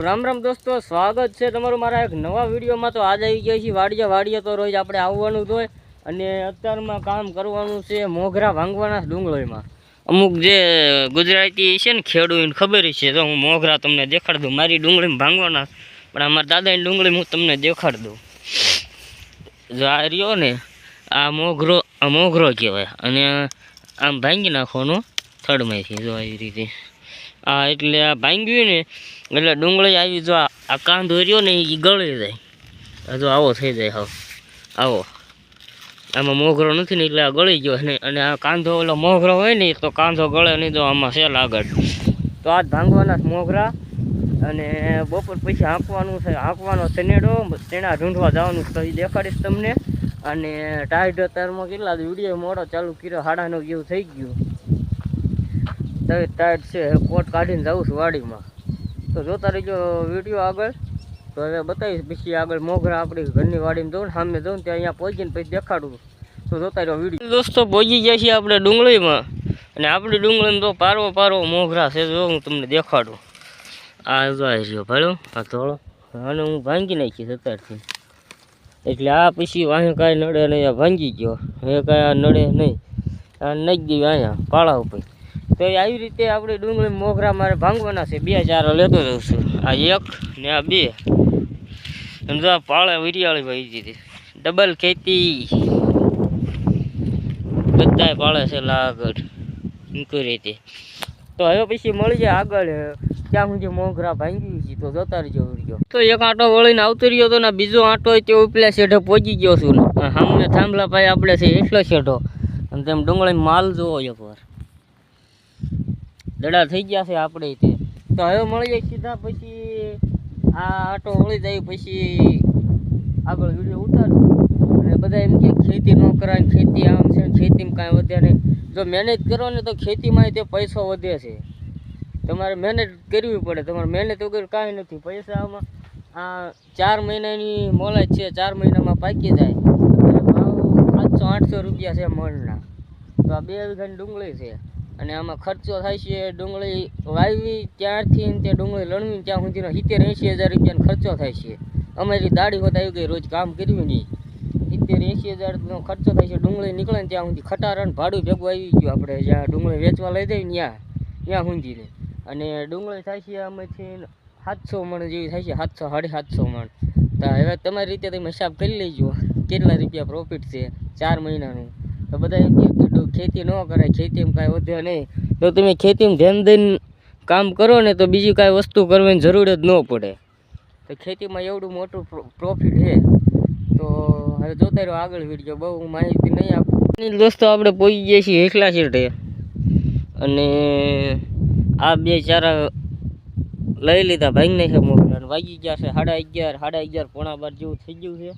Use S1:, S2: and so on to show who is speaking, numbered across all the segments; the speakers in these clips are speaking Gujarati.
S1: રામ રામ દોસ્તો, સ્વાગત છે તમારું મારા એક નવા વિડીયોમાં. તો આજે આવી ગયા છીએ વાડીએ વાડીએ તો રોજ આપણે આવવાનું જ હોય અને અત્યારમાં કામ કરવાનું છે મોગરા ભાંગવાના ડુંગળીમાં. અમુક જે ગુજરાતી છે ને ખેડૂતને ખબર છે તો હું મોગરા તમને દેખાડ દઉં, મારી ડુંગળીમાં ભાંગવાના. પણ અમારા દાદાની ડુંગળી હું તમને દેખાડ દઉં. જો આ રહ્યો ને, આ મોગરો આ મોગરો કહેવાય. અને આમ ભાંગી નાખવાનો થડમાંથી જો આવી રીતે. આ એટલે આ ભાંગ્યું ને, એટલે ડુંગળી આવી જો આ કાંધો રહ્યો ને એ ગળી જાય. હજુ આવો થઈ જાય હાવ. આવો. આમાં મોગરો નથી ને એટલે આ ગળી ગયો ને, અને આ કાંધો ઓલો મોગરો હોય ને તો કાંધો ગળે નહીં તો આમાં સેલ આગળ તો આજ ભાંગવાના મોઘરા અને બપોર પછી હાંકવાનું છે, હાંકવાનો સનેડો તેના ઢૂંઢવા જવાનું તો એ દેખાડીશ તમને. અને ટાઈડ અત્યારમાં કેટલા વીડિયો મોડો ચાલુ કર્યો, હાડાનો જેવું થઈ ગયું. તો ટાઈટ છે. કોટ કાઢીને જાઉં છું વાડીમાં. તો જોતા રહીજો વીડિયો આગળ. તો હવે બતાવીશ પછી આગળ મોગરા આપણી ઘરની વાડીમાં ને સામે ને ત્યાં અહીંયા પહોંચીને પછી દેખાડું. તો જોતા રહ્યો વીડિયો. દોસ્તો પહોંચી ગયા છીએ આપણે ડુંગળીમાં. અને આપણી ડુંગળીમાં તો પારવો પારવો મોગરા છે. જો હું તમને દેખાડું. આ જો આ રહ્યો ભાડો આ ધોળો. આને હું ભાંગી નાખીશ અત્યારથી. એટલે આ પછી અહીંયા કાંઈ નડે નહીં ભાંગી ગયો. હવે કાંઈ આ નડે નહીં. આ નાખી દેવી અહીંયા, પાળા ઉપર. તો આવી રીતે આપણે ડુંગળી મોગરા મારે ભાંગવાના છે. બે ચાર લેતો જઉં આ એક ને આ બે. આ પાળે વિરિયાળી ભાઈ દીધી ડબલ ખેતી. બધાય પાળે છે લાગડ. મૂકી રીતે. તો હવે પછી મળી જાય આગળ ત્યાં સુધી મોગરા ભાંગી છે તો જતા રહેજો વીડિયો. તો એક આંટો વળીને આવતો રહ્યો તો ને બીજો આંટો તે ઉપલા શેઢે પહોંચી ગયો છું ને. સામે થાંભલા ભાઈ આપણે છે એટલો શેઢો. અને તેમ ડુંગળી માલ જોવો એકવાર. દડા થઈ ગયા છે આપણે તે. તો હવે મળી જાય સીધા પછી આ આટો વળી જાય પછી આગળ વીડિયો ઉતારશું અને બધા એમ કે ખેતી ન કરાય ખેતી આમ છે ખેતીમાં કાંઈ વધે નહીં. જો મહેનત કરો ને તો ખેતીમાં તે પૈસો વધે છે. તમારે મહેનત કરવી પડે. તમારે મહેનત વગર કાંઈ નથી. પૈસા આમાં આ ચાર મહિનાની મોલાજ છે. ચાર મહિનામાં પાકી જાય. ભાવ સાતસો આઠસો રૂપિયા છે મણના. તો આ બે વીઘાની ડુંગળી છે. અને આમાં ખર્ચો થાય છે, ડુંગળી વાવી ત્યારથી તે ડુંગળી લણવી ત્યાં સુધીનો સિત્તેર એંશી હજાર રૂપિયાનો ખર્ચો થાય છે. અમારી દાડી હોત આવી ગઈ રોજ કામ કર્યું નહીં. સિત્તેર એંશી હજારનો ખર્ચો થાય છે, ડુંગળી નીકળે ને ત્યાં સુધી ખટારણ ભાડું ભેગું આવી ગયું. આપણે જ્યાં ડુંગળી વેચવા લઈ જઈએ ત્યાં ત્યાં સુધીને અને ડુંગળી થાય છે આમાંથી સાતસો મણ જેવી થાય છે, સાતસો, સાડી સાતસો મણ. તો હવે તમારી રીતે તમે હિસાબ કરી લેજો, કેટલા રૂપિયા પ્રોફિટ છે, ચાર મહિનાનું. તો બધા એમ કહે કે ખેતી ન કરાય ખેતીમાં કાંઈ વધે નહીં. તો તમે ખેતીમાં ધ્યાન દઈને કામ કરો ને તો બીજી કાંઈ વસ્તુ કરવાની જરૂર જ ન પડે. તો ખેતીમાં એવડું મોટું પ્રોફિટ છે. તો હવે જોતા રહ્યો આગળ વીડિયો બહુ માહિતી નહીં આપું. દોસ્તો, આપણે પહોંચી ગયા છીએ એકલા છેટે અને આ બે ચારા લઈ લીધા ભાઈ નાખ્યા મોકલા વાગી ગયા છે સાડા અગિયાર સાડા અગિયાર પોણા બાર જેવું થઈ ગયું છે.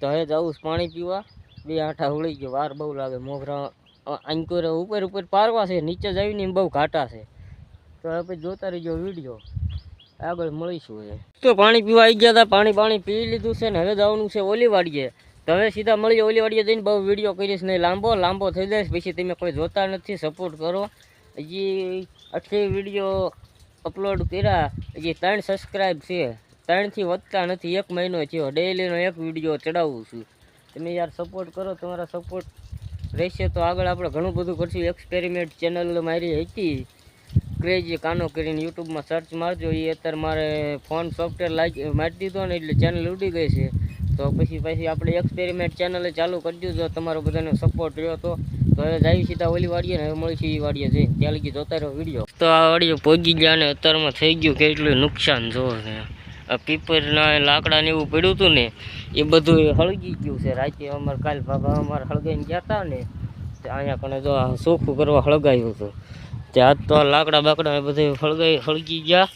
S1: તો હવે જવું પાણી પીવા. બે આઠા ઉળી ગયો, વાર બહુ લાગે મોગરા. અંકુર ઉપર ઉપર પારવા છે, નીચે જઈને બહુ ઘાટા છે. તો આપણે જોતા રહીજો વીડિયો. આગળ મળીશું એ. તો પાણી પીવા આવી ગયા હતા પાણી પાણી પી લીધું છે ને હવે જવાનું છે ઓલી વાડીએ તો હવે સીધા મળીએ ઓલી વાડીએ જઈને બહુ વીડિયો કરીશ નહીં, લાંબો લાંબો થઈ જાય પછી તમે કોઈ જોતા નથી સપોર્ટ કરો. હજી આટલી વીડિયો અપલોડ કર્યા, હજી ત્રણ સબસ્ક્રાઈબ છે. ત્રણથી વધતા નથી, એક મહિનો થયો. ડેઈલીનો એક વીડિયો ચડાવું છું. તમે યાર સપોર્ટ કરો, તમારા સપોર્ટ રહેશે તો આગળ આપણે ઘણું બધું કરશું. એક્સપેરિમેન્ટ ચેનલ મારી હતી. ક્રેઝી કાનો કરીને યુટ્યુબમાં સર્ચ મારજો. એ અત્યારે મારે ફોન સોફ્ટવેર લાગી, મારી દીધો ને એટલે ચેનલ ઉડી ગઈ છે. તો પછી પછી આપણે એક્સપેરિમેન્ટ ચેનલ ચાલુ કરજો જો તમારો બધાનો સપોર્ટ રહ્યો તો. તો હવે જાય સીધા ઓલી વાડીએ ને હવે મળીશું એ વાડીએ જઈ ત્યાં લગી જોતા રહ્યો વીડિયો. તો આ વાડીએ પહોંચી ગયા ને અત્યારમાં થઈ ગયું કેટલું નુકસાન જોવો ને. આ પીપરના લાકડાને એવું પડ્યું હતું ને, એ બધું હળગી ગયું છે. રાતે અમારે કાલ ભાગા અમારે હળગાઈને ગયા હતા ને અહીંયા કણે જો ચોખ્ખું કરવા હળગાયું હતું. ત્યાં તો લાકડા બાકડા બધું હળગાઈ, હળગી ગયા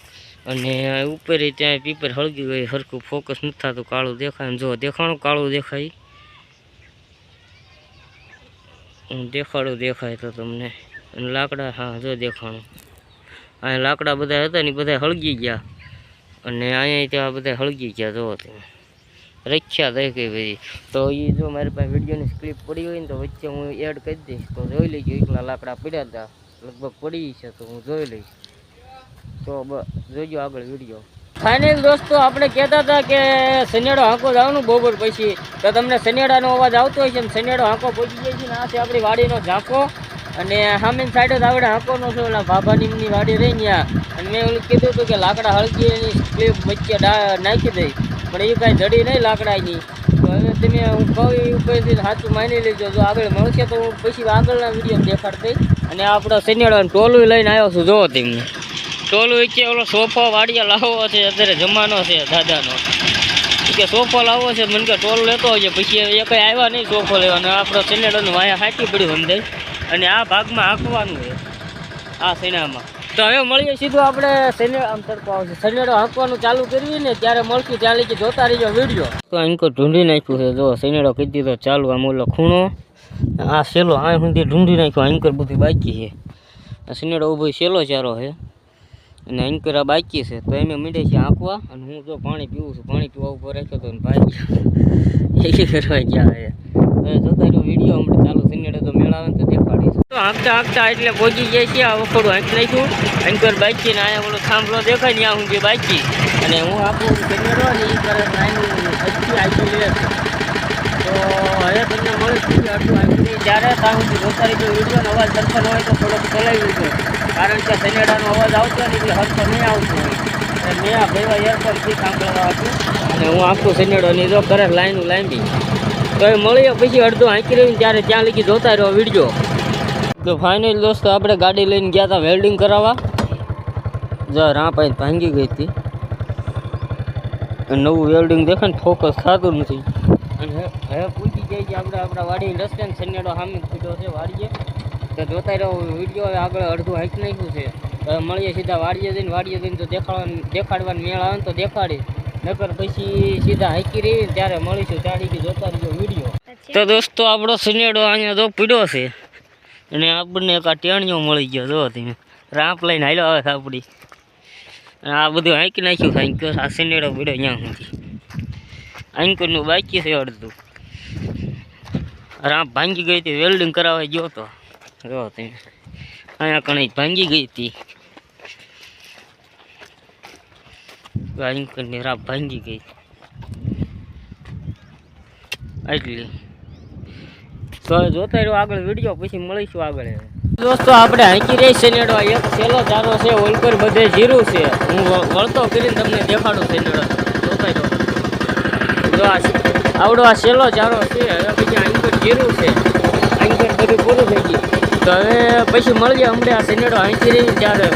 S1: અને ઉપર ત્યાં પીપર હળગી ગઈ. સરખું ફોકસ નથી થતું, કાળું દેખાય. જો, દેખાણું કાળું દેખાય. દેખાડું દેખાય તો તમને. અને લાકડા, હા, જો દેખાણું. અહીંયા લાકડા બધા હતા ને બધા હળગી ગયા. અને અહીંયા ત્યાં બધા હળગી ગયા જો રખ્યા ગઈ બધી. તો એ જો મારી પાસે વિડીયોની સ્ક્રિપ્ટ પડી હોય ને તો વચ્ચે હું એડ કરી દઈશ. તો જોઈ લેજો, એકલા લાકડા પડ્યા હતા. લગભગ પડી છે તો હું જોઈ લઈશ. તો જોજો આગળ વીડિયો. ફાઇનલ દોસ્તો, આપણે કહેતા હતા કે શનિયાળો હાંકો જવાનું બપોર પછી. તો તમને શનિયાળાનો અવાજ આવતો હોય છે સનેડો હાંકો પહોંચી જાય છે ને આ છે આપણી વાડીનો ઝાંકો. અને સામેની સાઈડ જ આપણે હાંકોનો છે, ઓલા બાબાની એમની વાડી રહી ત્યાં અને મેં ઓલું કીધું હતું કે લાકડા હળકી એની ક્લિપ વચ્ચે નાખી દઈ. પણ એ કાંઈ જડી નહીં લાકડાની. તો હવે તમે હું કહું એ ઉપરથી સાચું માની લેજો. જો આગળ મળશે તો હું પછી આગળના વીડિયો દેખાડ દઈશ. અને આપણો સનેડો ટોલું લઈને આવ્યો છું. જોવો તેમને ટોલું કે ઓલો સોફો વાડિયા લાવવો છે. અત્યારે જમાનો છે દાદાનો. કે સોફો લાવવો છે. મને કે ટોલ લેતો હોય પછી એ કંઈ આવ્યા નહીં સોફો લેવાનો આપણો સનેડોનું વાયા હાંકી પડ્યું અંદર અને આ ભાગમાં હાંકવાનું છે. આ સૈનામાં તો હવે મળીએ સીધું આપણે સને આમ તડકો આવશે સનેડો હાંકવાનું ચાલુ કરવી ને ત્યારે મળશું, ત્યાં લઈ જોતા રહીજો વીડિયો તો અંકો ઢૂંઢી નાખ્યું છે, જો સનેડો કહી દીધો, ચાલુ આમ ઓલો ખૂણો. આ સેલો આ સુધી ઢૂંઢી નાખ્યો અંકર બધી બાકી છે. આ સનેડો ઊભો સેલો ચારો છે. અને અંકર આ બાકી છે, તો એમ મીડે છે આંકવા અને હું જો પાણી પીવું છું, પાણી પીવા ઉપર રાખ્યો તો ભાઈ, એ કરવા ગયા તો જોતા રહ્યો હમણાં ચાલુ સિનેડે તો મેળાવે તો દેખાડીશ તો હાંકતા એટલે પહોંચી જાય છે, આ વખોડું હાંકી નાખ્યું. અંકર બાકી ને અહીંયા ઓલો થાંભલો દેખાય ને ત્યાં સુધી બાકી અને હું આપું સિનેડો ને કરે હજી લે તો હવે તમને મળે જ્યારે ત્યાં સુધી જોતા વિડીયોનો અવાજ સરખો હોય તો થોડોક ચલાવી લીધો કારણ કે સિનેડાનો અવાજ આવતો ને એટલે હરખો નહીં આવતો હોય. મેં આ ભેવા એરપોર્ટથી સાંભળવા હતું. અને હું આખું સનેડો ની જો કરે લાઈન લાંબી તો મળીએ પછી અડધો હાંકી રહીને ત્યારે ત્યાં લગી જોતા રહ્યો વીડિયો તો ફાઇનલ દોસ્તો, આપણે ગાડી લઈને ગયા હતા વેલ્ડિંગ કરાવવા. જો રાહ પાઈ ભાંગી ગઈ હતી. નવું વેલ્ડિંગ દેખે ને ફોકસ થતું નથી. અને હવે પૂછી જાય છે આપણે આપણા વાડી રસ્તે સનેડો સામે કીધો છે વાડીએ. તો જોતા રહ્યો વીડિયો હવે આગળ અડધું હાંકી નાખ્યું છે. મળીએ સીધા વાડીએ જઈને વાડીએ જઈને તો દેખાડવાનું દેખાડવાનું મેળ આવે ને તો દેખાડી નકર પછી સીધા હાંકી રહી ત્યારે મળીશું ત્યારે જોતા રહીજો વીડિયો. તો દોસ્તો આપણો સનેડો અહીંયા તો પીડ્યો છે અને આપણને એક આ ટેણીઓ મળી ગયો જો તમે. રાંપ લઈને હાલ્યો આવે છે આપણી. અને આ બધું હાંકી નાખ્યું છે આંક્યો આ સનેડો પીડ્યો અહીંયા સુધી. આંકરનું બાકી છે અડધું. રાંપ ભાંગી ગઈ હતી વેલ્ડિંગ કરાવવા ગયો તો. જો તમે. અહીંયા કણી ભાંગી ગઈ હતી. આંકરની રાપ ભાંગી ગઈ. એટલી તો જોતા રહ્યો આગળ વીડિયો, પછી મળીશું આગળ. દોસ્તો, આપણે હાંકી રહી સેનેડવા એક છેલ્લો ચારો છે, ઓલકર બધે જીરું છે. હું વળતો કરીને તમને દેખાડું સેનેડો જોતા રહ્યો જો આવડો આ સેલો ચારો છે, હવે પછી આંકર જીરું છે. આંકર બધું પૂરું થઈ ગયું. તો હવે પછી મળીએ હમણાં આ સેનેડો હાંકી રહી ત્યારે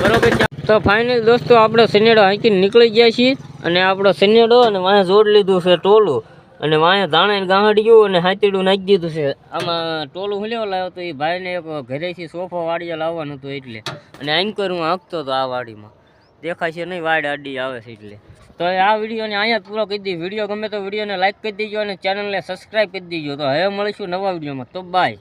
S1: બરોબર? તો ફાઇનલ દોસ્તો, આપણે સનેડો હાંકીને નીકળી ગયા છીએ અને આપણો સનેડો અને વાંહે જોડ લીધું છે ટોલું. અને વાંહે ધાણે ગયું અને હાથીડું નાખી દીધું છે. આમાં ટોલું હુલ્યો લાવ્યો તો એ ભાઈને એક ઘરેથી સોફો વાડીએ લાવવાનું હતું એટલે. અને એન્કર હું હાંકતો હતો આ વાડીમાં. દેખાય છે નહીં, વાડ આડી આવે છે એટલે. તો આ વિડીયોને અહીંયા પૂરો કરી દીધી વીડિયો ગમે તો વિડીયોને લાઈક કરી દીજો અને ચેનલને સબસ્ક્રાઈબ કરી દીજો. તો હવે મળીશું નવા વિડીયોમાં. તો બાય